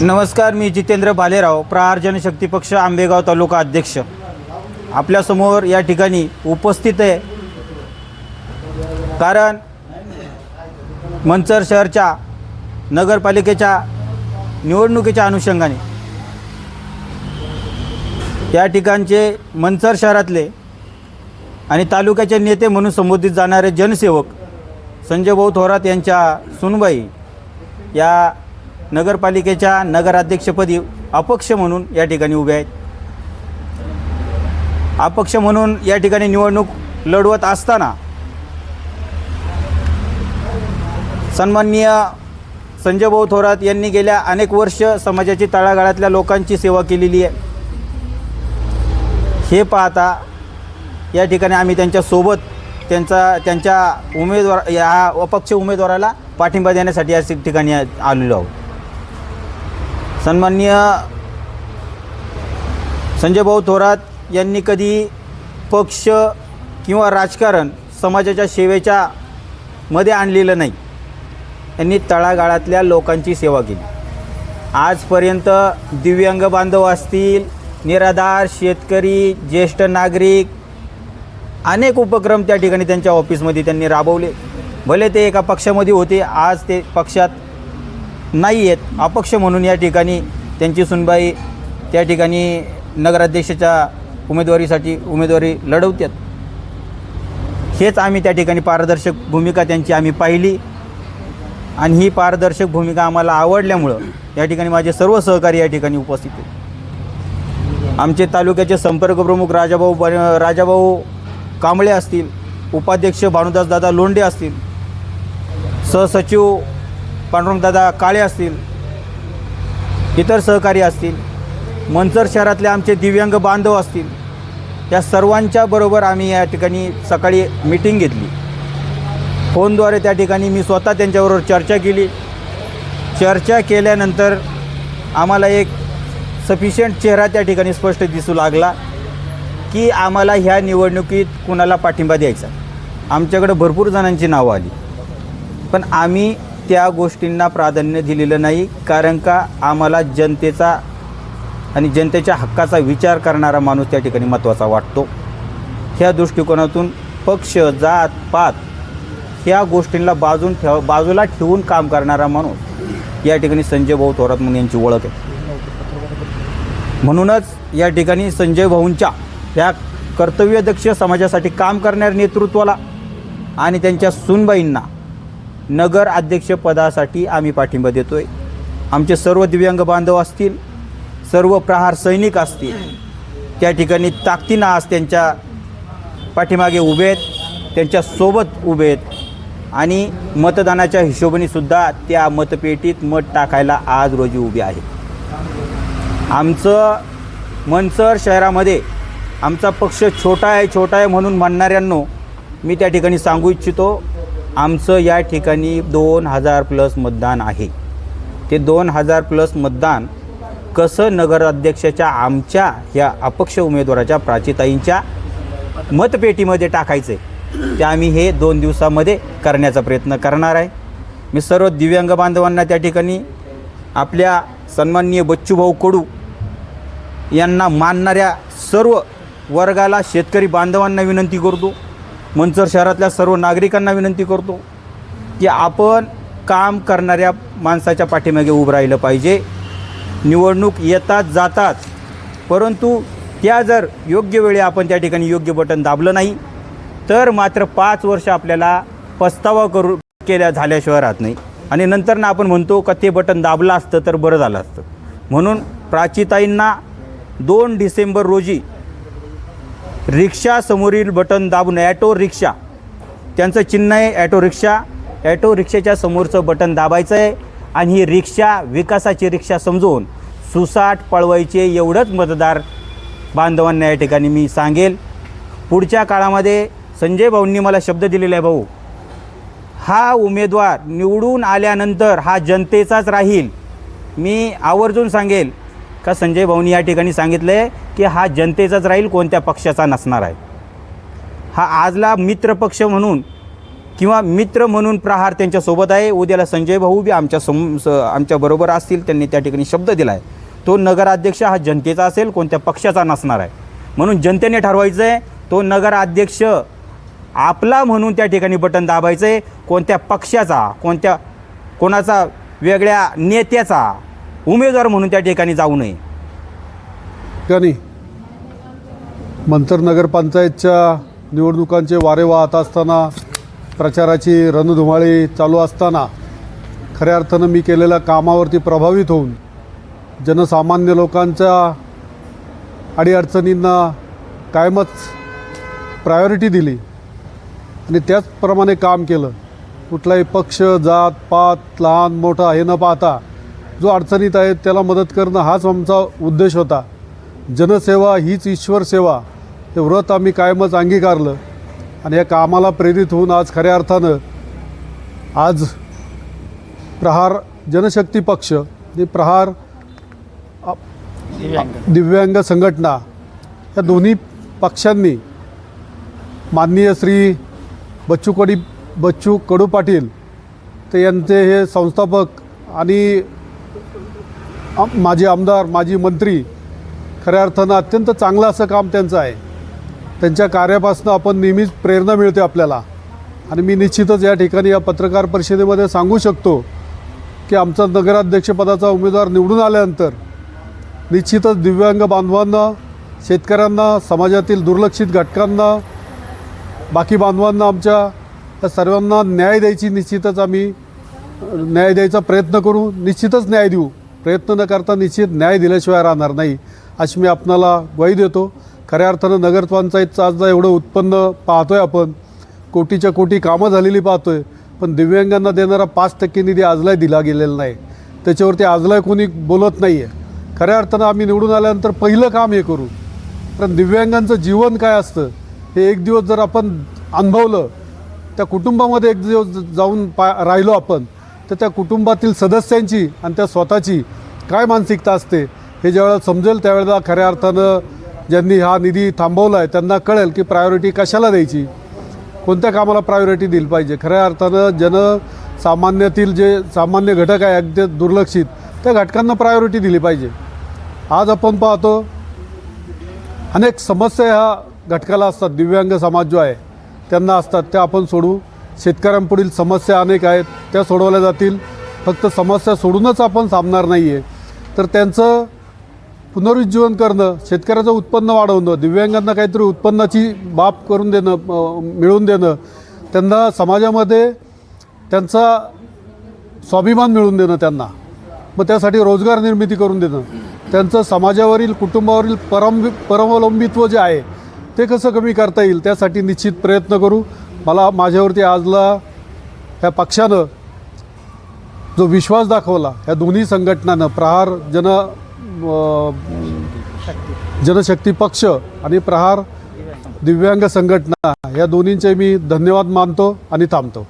नमस्कार मी जितेंद्र भालेराव प्रहार जनशक्ती पक्ष आंबेगाव तालुका अध्यक्ष. आपल्यासमोर या ठिकाणी उपस्थित आहे. कारण मंचर शहरच्या नगरपालिकेच्या निवडणुकीच्या अनुषंगाने या ठिकाणचे मंचर शहरातले आणि तालुक्याचे नेते म्हणून संबोधित जाणारे जनसेवक संजय भाऊ थोरात यांच्या सुनबाई या नगरपालिकेच्या नगराध्यक्षपदी अपक्ष म्हणून या ठिकाणी उभे आहेत. अपक्ष म्हणून या ठिकाणी निवडणूक लढवत असताना सन्माननीय संजय भाऊ थोरात यांनी गेल्या अनेक वर्ष समाजाची तळागाळातल्या लोकांची सेवा केलेली आहे. हे पाहता या ठिकाणी आम्ही त्यांच्यासोबत त्यांचा त्यांच्या उमेदवार या अपक्ष उमेदवाराला पाठिंबा देण्यासाठी या ठिकाणी आलेलो आहोत. सन्माननीय संजयभाऊ थोरात यांनी कधी पक्ष किंवा राजकारण समाजाच्या सेवेच्या मध्ये आणलेलं नाही. त्यांनी तळागाळातल्या लोकांची सेवा केली. आजपर्यंत दिव्यांग बांधव असतील निराधार शेतकरी ज्येष्ठ नागरिक अनेक उपक्रम त्या ठिकाणी त्यांच्या ऑफिसमध्ये त्यांनी राबवले. भले ते एका पक्षामध्ये होते आज ते पक्षात नाही आहेत. अपक्ष म्हणून या ठिकाणी त्यांची सुनबाई त्या ठिकाणी नगराध्यक्षाच्या उमेदवारीसाठी उमेदवारी लढवतात. हेच आम्ही त्या ठिकाणी पारदर्शक भूमिका त्यांची आम्ही पाहिली. आणि ही पारदर्शक भूमिका आम्हाला आवडल्यामुळं या ठिकाणी माझे सर्व सहकारी या ठिकाणी उपस्थित आहेत. आमचे तालुक्याचे संपर्क प्रमुख राजाभाऊ ब राजाभाऊ कांबळे असतील उपाध्यक्ष भानुदासदादा लोंडे लोंढे असतील सहसचिव पांडुरंगदादा काळे असतील इतर सहकारी असतील मंचर शहरातले आमचे दिव्यांग बांधव असतील या सर्वांच्या बरोबर आम्ही या ठिकाणी सकाळी मीटिंग घेतली. फोनद्वारे त्या ठिकाणी मी स्वतः त्यांच्याबरोबर चर्चा केली. चर्चा केल्यानंतर आम्हाला एक सफिशियंट चेहरा त्या ठिकाणी स्पष्ट दिसू लागला की आम्हाला ह्या निवडणुकीत कुणाला पाठिंबा द्यायचा. आमच्याकडे भरपूर जणांची नावं आली. पण आम्ही त्या गोष्टींना प्राधान्य दिलेलं नाही कारण का आम्हाला जनतेचा आणि जनतेच्या हक्काचा विचार करणारा माणूस त्या ठिकाणी महत्त्वाचा वाटतो. ह्या दृष्टिकोनातून पक्ष जात पात ह्या गोष्टींना बाजून ठेव बाजूला ठेवून काम करणारा माणूस या ठिकाणी संजय भाऊ थोरात म्हणून यांची ओळख आहे. म्हणूनच या ठिकाणी संजय भाऊंच्या ह्या कर्तव्यदक्ष समाजासाठी काम करणाऱ्या नेतृत्वाला आणि त्यांच्या सुनबाईंना नगर अध्यक्षपदासाठी आम्ही पाठिंबा देतो आहे आमचे सर्व दिव्यांग बांधव असतील सर्व प्रहार सैनिक असतील त्या ठिकाणी ताकदीनं आज त्यांच्या पाठीमागे उभे आहेत त्यांच्यासोबत उभे आहेत आणि मतदानाच्या हिशोबानेसुद्धा त्या मतपेटीत मत टाकायला आज रोजी उभे आहेत. आमचं मनसर शहरामध्ये आमचा पक्ष छोटा आहे छोटा आहे म्हणून म्हणणाऱ्यांनो मी त्या ठिकाणी सांगू इच्छितो आमचं या ठिकाणी दोन हजार प्लस मतदान आहे. ते दोन हजार प्लस मतदान कसं नगराध्यक्षाच्या आमच्या या अपक्ष उमेदवाराच्या प्राचीताईंच्या मतपेटीमध्ये टाकायचं आहे ते आम्ही हे दोन दिवसामध्ये करण्याचा प्रयत्न करणार आहे. मी सर्व दिव्यांग बांधवांना त्या ठिकाणी आपल्या सन्माननीय बच्चूभाऊ कडू यांना मानणाऱ्या सर्व वर्गाला शेतकरी बांधवांना विनंती करतो. मंचर शहरातल्या सर्व नागरिकांना विनंती करतो की आपण काम करणाऱ्या माणसाच्या पाठीमागे उभं राहिलं पाहिजे. निवडणूक येतात जातात. परंतु त्या जर योग्य वेळी आपण त्या ठिकाणी योग्य बटन दाबलं नाही तर मात्र पाच वर्ष आपल्याला पस्तावा करू केल्या झाल्याशिवाय राहत नाही. आणि नंतर ना आपण म्हणतो का ते बटन दाबलं असतं तर बरं झालं असतं. म्हणून प्राचीताईंना दोन डिसेंबर रोजी रिक्षासमोरील बटन दाबून ॲटो रिक्षा त्यांचं चिन्ह आहे ॲटो रिक्षा. ॲटो रिक्षाच्या समोरचं बटन दाबायचं आहे आणि ही रिक्षा विकासाची रिक्षा समजून सुसाट पळवायचे एवढंच मतदार बांधवांना या ठिकाणी मी सांगेल. पुढच्या काळामध्ये संजय भाऊंनी मला शब्द दिलेला आहे भाऊ. हा उमेदवार निवडून आल्यानंतर हा जनतेचाच राहील. मी आवर्जून सांगेल का संजय भाऊनी या ठिकाणी सांगितलं आहे की हा जनतेचाच राहील कोणत्या पक्षाचा नसणार आहे. हा आजला मित्रपक्ष म्हणून किंवा मित्र म्हणून प्रहार त्यांच्यासोबत आहे. उद्याला संजय भाऊ बी आमच्या सम स आमच्याबरोबर असतील त्यांनी त्या ठिकाणी शब्द दिला आहे तो नगराध्यक्ष हा जनतेचा असेल कोणत्या पक्षाचा नसणार आहे. म्हणून जनतेने ठरवायचं आहे तो नगराध्यक्ष आपला म्हणून त्या ठिकाणी बटन दाबायचं आहे कोणत्या पक्षाचा कोणत्या कोणाचा वेगळ्या नेत्याचा उमेदवार म्हणून त्या ठिकाणी जाऊ नये. ठिकाणी मंतर नगरपंचायतच्या निवडणुकांचे वारे वाहत असताना प्रचाराची रणधुमाळी चालू असताना खऱ्या अर्थानं मी केलेल्या कामावरती प्रभावित होऊन जनसामान्य लोकांच्या अडीअडचणींना कायमच प्रायोरिटी दिली आणि त्याचप्रमाणे काम केलं. कुठलाही पक्ष जात पात लहान मोठा हे न पाहता जो अडचणीत आहे त्याला मदत करणं हाच आमचा उद्देश होता. जनसेवा हीच ईश्वर सेवा. हे व्रत आम्ही कायमच अंगीकारलं आणि या कामाला प्रेरित होऊन आज खऱ्या अर्थानं आज प्रहार जनशक्ती पक्ष आणि प्रहार दिव्यांग संघटना या दोन्ही पक्षांनी माननीय श्री बच्चू कडी बच्चू कडू पाटील ते यांचे हे संस्थापक आणि माजी आमदार माजी मंत्री खऱ्या अर्थानं अत्यंत चांगलं असं काम त्यांचं आहे. त्यांच्या कार्यापासून आपण नेहमीच प्रेरणा मिळते आपल्याला. आणि मी निश्चितच या ठिकाणी या पत्रकार परिषदेमध्ये सांगू शकतो की आमचा नगराध्यक्षपदाचा उमेदवार निवडून आल्यानंतर निश्चितच दिव्यांग बांधवांना शेतकऱ्यांना समाजातील दुर्लक्षित घटकांना बाकी बांधवांना आमच्या या सर्वांना न्याय द्यायची निश्चितच आम्ही न्याय द्यायचा प्रयत्न करू. निश्चितच न्याय देऊ. प्रयत्न न करता निश्चित न्याय दिल्याशिवाय राहणार नाही अशी मी आपणाला ग्वाही देतो. खऱ्या अर्थानं नगरपंचायतचं आज एवढं उत्पन्न पाहतो आहे आपण. कोटीच्या कोटी कामं झालेली पाहतो आहे पण दिव्यांगांना देणारा पाच टक्के निधी आजलाही दिला गेलेला नाही. त्याच्यावरती आजलाही कोणी बोलत नाही आहे खऱ्या अर्थानं आम्ही निवडून आल्यानंतर पहिलं काम हे करू. कारण दिव्यांगांचं जीवन काय असतं? हे एक दिवस जर आपण अनुभवलं त्या कुटुंबामध्ये एक दिवस जाऊन पा राहिलो आपण तर त्या कुटुंबातील सदस्यांची आणि त्या स्वतःची काय मानसिकता असते हे ज्यावेळेला समजेल त्यावेळेला खऱ्या अर्थानं ज्यांनी हा निधी थांबवला आहे त्यांना कळेल की प्रायोरिटी कशाला द्यायची. कोणत्या कामाला प्रायोरिटी दिली पाहिजे? खऱ्या अर्थानं जनसामान्यातील जे सामान्य घटक आहे अगदी दुर्लक्षित त्या घटकांना प्रायोरिटी दिली पाहिजे. आज आपण पाहतो अनेक समस्या ह्या घटकाला असतात दिव्यांग समाज जो आहे त्यांना असतात त्या आपण सोडू. शेतकऱ्यांपुढील समस्या अनेक आहेत त्या सोडवल्या जातील. फक्त समस्या सोडूनच आपण सामणार नाही आहे तर त्यांचं पुनरुज्जीवन करणं शेतकऱ्याचं उत्पन्न वाढवणं दिव्यांगांना काहीतरी उत्पन्नाची बाब करून देणं मिळवून देणं त्यांना समाजामध्ये त्यांचा स्वाभिमान मिळवून देणं त्यांना. मग त्यासाठी रोजगार निर्मिती करून देणं. त्यांचं समाजावरील कुटुंबावरील परम परमवलंबित्व जे आहे ते कसं कमी करता येईल त्यासाठी निश्चित प्रयत्न करू. मला माझ्यावरती आजला ह्या पक्षानं जो विश्वास दाखवला ह्या दोन्ही संघटनानं प्रहार जन जनशक्ती पक्ष आणि प्रहार दिव्यांग संघटना या दोन्हींचे मी धन्यवाद मानतो आणि थांबतो.